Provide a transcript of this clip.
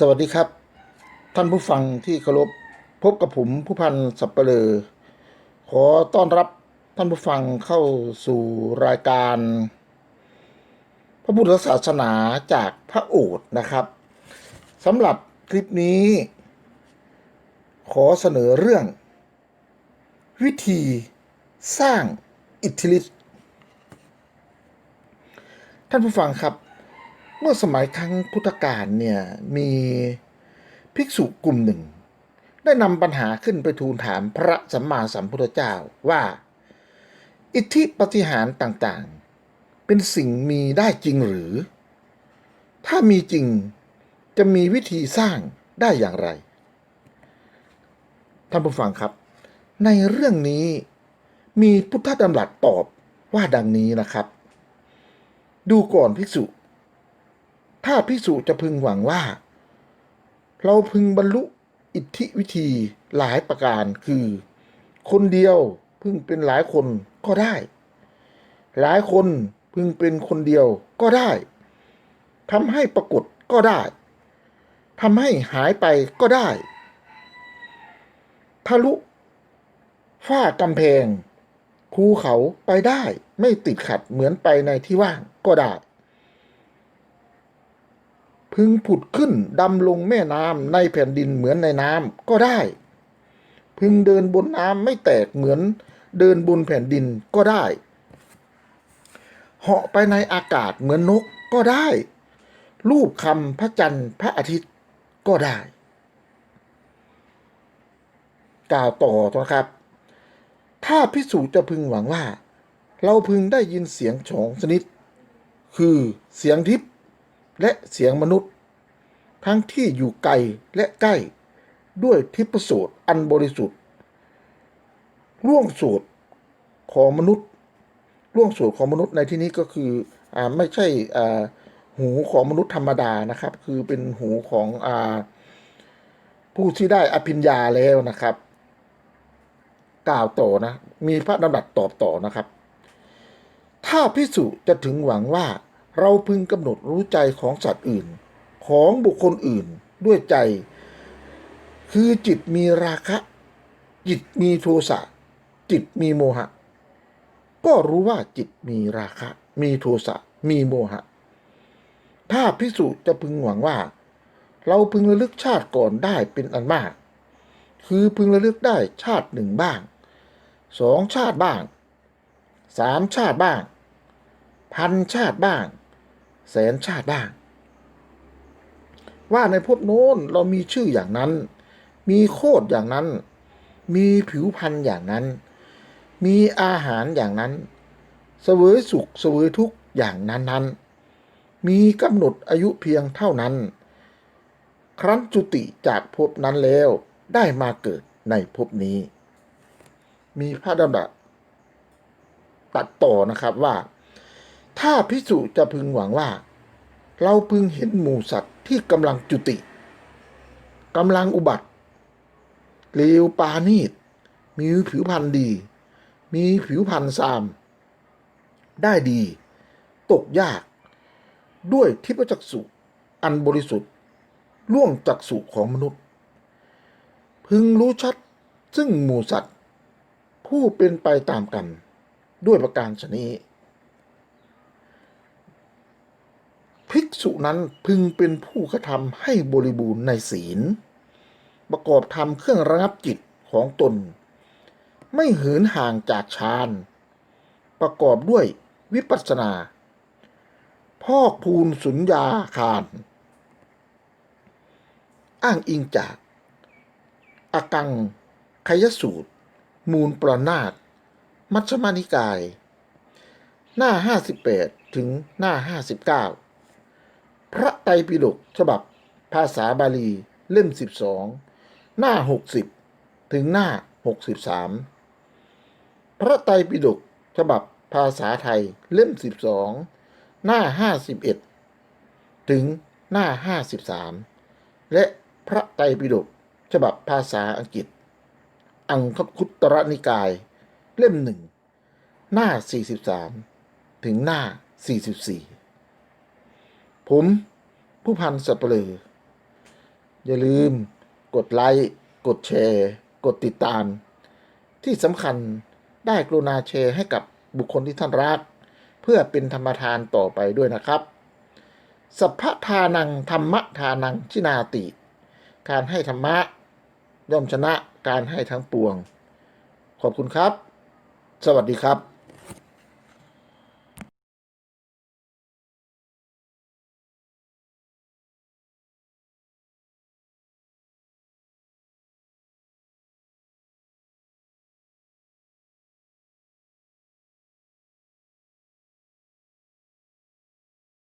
สวัสดีครับ ท่านผู้ฟังที่เคารพพบกับผมผู้พันสับเปลอขอต้อนรับท่านผู้ฟังเข้าสู่รายการ พระพุทธศาสนาจากพระโอษฐ์นะครับสำหรับคลิปนี้ ขอเสนอเรื่อง วิธีสร้างอิทธิฤทธิ์ท่านผู้ฟังครับ เมื่อสมัยครั้งพุทธกาลเนี่ยมีภิกษุกลุ่มหนึ่ง ได้นำปัญหาขึ้นไปทูลถามพระสัมมาสัมพุทธเจ้าว่า อิทธิปฏิหารต่างๆ เป็นสิ่งมีได้จริงหรือ ถ้ามีจริงจะมีวิธีสร้างได้อย่างไรท่านผู้ฟังครับ ในเรื่องนี้มีพุทธดำรัสตอบว่าดังนี้นะครับ ดูก่อนภิกษุ ถ้าภิกษุจะพึงหวังว่า เราพึงบรรลุอิทธิวิธีหลายประการคือ คนเดียวพึงเป็นหลายคนก็ได้ หลายคนพึงเป็นคนเดียวก็ได้ทำให้ปรากฏก็ได้ทำให้หายไปก็ได้ ทะลุฝ้ากำแพง ภูเขาไปได้ไม่ติดขัดเหมือนไปในที่ว่างก็ได้ พึงผุดขึ้นดำลงแม่น้ำในแผ่นดินเหมือนในน้ำก็ได้ พึงเดินบนน้ำไม่แตกเหมือนเดินบนแผ่นดินก็ได้ เหาะไปในอากาศเหมือนนกก็ได้ รูปคำพระจันทร์พระอาทิตย์ก็ได้ กล่าวต่อนะครับ ถ้าพิสูจน์จะพึงหวังว่า เราพึงได้ยินเสียงสองชนิด คือเสียงทิพย์ และเสียงมนุษย์ ทั้งที่อยู่ไกลและใกล้ ด้วยทิพโสตรอันบริสุทธิ์ร่วงโสตรของมนุษย์ร่วงโสตรของมนุษย์ในที่นี้ก็คืออ่าไม่ใช่อ่าหูของมนุษย์ธรรมดานะครับ คือเป็นหูของอ่าผู้ที่ได้อภิญญาแล้วนะครับ กล่าวต่อนะ มีพระดำรัสตอบต่อนะครับ ถ้าพิสุจะถึงหวังว่า เราพึงกำหนดรู้ใจของสัตว์อื่น ของบุคคลอื่นด้วยใจ คือจิตมีราคะ จิตมีโทสะจิตมีโมหะ ก็รู้ว่าจิตมีราคะ มีโทสะมีโมหะ ถ้าพิสุจะพึงหวังว่า เราพึงระลึกชาติก่อนได้เป็นอันมาก คือพึงระลึกได้ชาติหนึ่งบ้างสองชาติบ้างสามชาติบ้าง พันชาติบ้าง แสนชาติบ้าง ว่าในภพโน้นเรามีชื่ออย่างนั้น มีโคดอย่างนั้น มีผิวพรรณอย่างนั้น มีอาหารอย่างนั้นเสวยสุขเสวยทุกข์อย่างนั้นนั้นมีกำหนดอายุเพียงเท่านั้น ครั้นจุติจากภพนั้นแล้วได้มาเกิดในภพนี้ มีพระดำรัสตัดต่อนะครับว่า ถ้าพิสุจะพึงหวังว่า เราพึงเห็นหมูสัตว์ที่กำลังจุติกำลังอุบัติเลวปานีตมีผิวพรรณดี มีผิวพรรณซาม ได้ดี ตกยาก ด้วยทิพจักษุอันบริสุทธิ์ ล่วงจักษุของมนุษย์ พึงรู้ชัดซึ่งหมูสัตว์ ผู้เป็นไปตามกรรมด้วยประการชนี้ ภิก ษุนั้นพึงเป็นผู้กระทำให้บริบูรณ์ในศีล ประกอบทำเครื่องระงับจิตของตน ไม่เหินห่างจากฌานประกอบด้วยวิปัสสนา พอกพูนสุญญาคาร อ้างอิงจาก อากังคยสูตร มูลประนาตมัชฌิมานิกาย หน้า 58 ถึงหน้า 59 พระไตรปิฎกฉบับภาษาบาลีเล่ม 12 หน้า 60 ถึงหน้า 63 พระไตรปิฎกฉบับภาษาไทยเล่ม 12 หน้า 51 ถึงหน้า 53 และพระไตรปิฎกฉบับภาษาอังกฤษ อังคุตรนิกาย เล่มหนึ่งหน้า 43 ถึงหน้า 44 ผมผู้พันสับเปลืออย่าลืมกดไลค์ กดแชร์ กดติดตาม ที่สำคัญได้กรุณาแชร์ให้กับบุคคลที่ท่านรัก เพื่อเป็นธรรมทานต่อไปด้วยนะครับ สัพพทานังธรรมทานังชินาติ การให้ธรรมะ ย่อมชนะการให้ทั้งปวง ขอบคุณครับ สวัสดีครับ